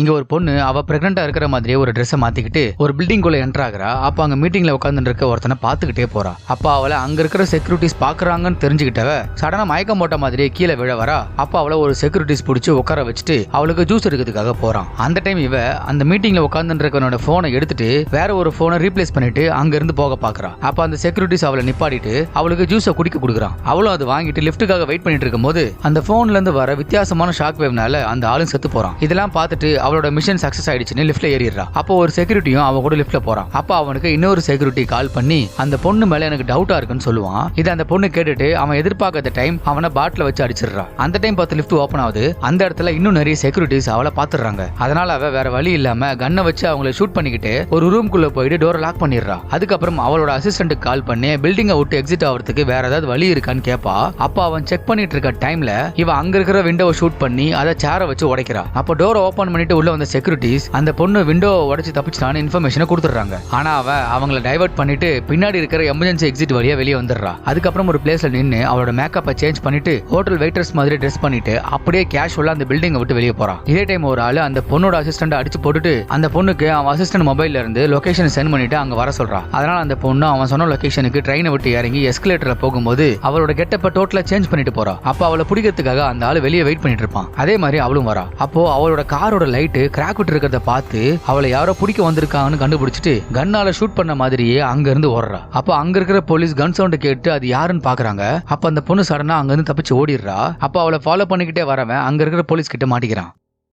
இங்க ஒரு பொண்ணு அவ பிரெக்னண்டா இருக்கிற மாதிரியே ஒரு ட்ரெஸ்ஸை மாத்திக்கிட்டு ஒரு பில்டிங் குள்ள என்டர் ஆகுறா. அப்ப அங்க மீட்டிங்ல உட்கார்ந்து இருக்க ஒருத்தனை பாத்துக்கிட்டே போறா. அப்ப அவளை அங்க இருக்கிற செக்யூரிட்டிஸ் பாக்குறாங்கன்னு தெரிஞ்சுக்கிட்டவ சடனா மயக்கம் போட்ட மாதிரியே கீழே விழ வரா. அப்ப அவளை ஒரு செக்யூரிட்டிஸ் பிடிச்சி உட்கார வச்சுட்டு அவளுக்கு ஜூஸ் எடுக்கிறதுக்காக போறான். அந்த டைம் இவ அந்த மீட்டிங்ல உட்கார்ந்து இருக்கவனோட போனை எடுத்துட்டு வேற ஒரு போனை ரீப்ளேஸ் பண்ணிட்டு அங்க இருந்து போக பாக்குறா. அப்ப அந்த செக்யூரிட்டிஸ் அவளை நிப்பாடிட்டு அவளுக்கு ஜூஸை குடிக்க கொடுக்குறான். அவளும் அது வாங்கிட்டு லிஃப்ட்டுக்காக வெயிட் பண்ணிட்டு இருக்கும்போது அந்த போன்ல இருந்து வர வித்தியாசமான ஷாக் வேவ்னால அந்த ஆளும் செத்து போறான். இதெல்லாம் பார்த்துட்டு அவளோட மிஷன் சக்சஸ் ஆயிடுச்சுன்னு லிஃப்ட்ல ஏறிடுறா. அப்போ ஒரு செக்யூரிட்டியும் அவ கூட லிஃப்ட்ல போறான். அப்போ அவனுக்கு இன்னொரு செக்யூரிட்டி கால் பண்ணி அந்த பொண்ணு மேல எனக்கு டவுட்டா இருக்குன்னு சொல்லுவான். இதை அந்த பொண்ணு கேட்டுட்டு அவன் எதிர்பார்க்காத டைம் அவனை பாட்டில வச்சு அடிச்சிடுறான் அந்த டைம் பார்த்து லிஃப்ட் ஓப்பன் ஆகுது. அந்த இடத்துல இன்னும் நிறைய செக்யூரிட்டிஸ் அவளை பாத்துறாங்க அதனால அவ வேற வழி இல்லாம கண்ணை வச்சு அவங்கள ஷூட் பண்ணிக்கிட்டு ஒரு ரூம்குள்ள போயிட்டு டோரை லாக் பண்ணிடுறா. அதுக்கப்புறம் அவளோட அசிஸ்டன்ட்டுக்கு கால் பண்ணி பில்டிங்கை விட்டு எக்ஸிட் ஆகிறதுக்கு வேற ஏதாவது வழி இருக்கான்னு கேப்பா? அப்ப அவன் செக் பண்ணிட்டு இருக்க டைம்ல இவன் அங்க இருக்கிற விண்டோவை ஷூட் பண்ணி அதை சேரை வச்சு உடைக்கிறா. அப்போ டோரை ஓபன் பண்ணிட்டு உள்ள வந்த செக்யூரிட்டிஸ் அந்த பொண்ணு விண்டோவை உடச்சு தப்பிச்சிட்டான்னு இன்ஃபர்மேஷனை கொடுத்துறாங்க ஆனா அவ அவங்கள டைவர்ட் பண்ணிட்டு பின்னாடி இருக்கிற எமர்ஜென்சி எக்ஸிட் வழியா வெளியே வந்துடுறா. அதுக்கப்புறம் ஒரு பிளேஸ்ல நின்று அவளோட மேக்கப்பை சேஞ்ச் பண்ணிட்டு ஹோட்டல் வெயிட்டர்ஸ் மாதிரி ட்ரெஸ் பண்ணிட்டு அப்படியே கேஷுவலா அந்த பில்டிங்கை விட்டு வெளியே போறான் இதே டைம் ஒரு ஆளு அந்த பொண்ணோட அசிஸ்டன்ட் அடிச்சு போட்டுட்டு அந்த பொண்ணுக்கு அவன் அசிஸ்டன்ட் மொபைல்ல இருந்து லொகேஷன் சென்ட் பண்ணிட்டு அங்க வர சொல்றா. அதனால அந்த பொண்ணு அவன் சொன்ன லொகேஷனுக்கு ட்ரெயினை விட்டு இறங்கி எஸ்கலேட்டர்ல போகும்போது அவளோட கெட்டப்ப டோட்டலா சேஞ்ச் பண்ணிட்டு போறா. அப்ப அவளை பிடிக்கிறதுக்காக அந்த ஆள் வெளியே வெயிட் பண்ணிட்டு இருப்பான். அதே மாதிரி அவளும் வரா. அப்போ அவளோட காரோட லைட்டு கிராக் விட்டு இருக்கிறத பார்த்து அவளை யாரோ பிடிக்க வந்திருக்காங்கன்னு கண்டுபிடிச்சிட்டு கன்னால ஷூட் பண்ண மாதிரியே அங்க இருந்து ஓடுறா. அப்போ அங்க இருக்கிற போலீஸ் கன் சவுண்ட் கேட்டு அது யாருன்னு பாக்குறாங்க. அப்ப அந்த பொண்ணு சடனா அங்க இருந்து தப்பிச்சு ஓடிடுறா. அப்போ அவளை ஃபாலோ பண்ணிக்கிட்டே வரவன் அங்க இருக்கிற போலீஸ் கிட்ட மாட்டிக்கிறான்.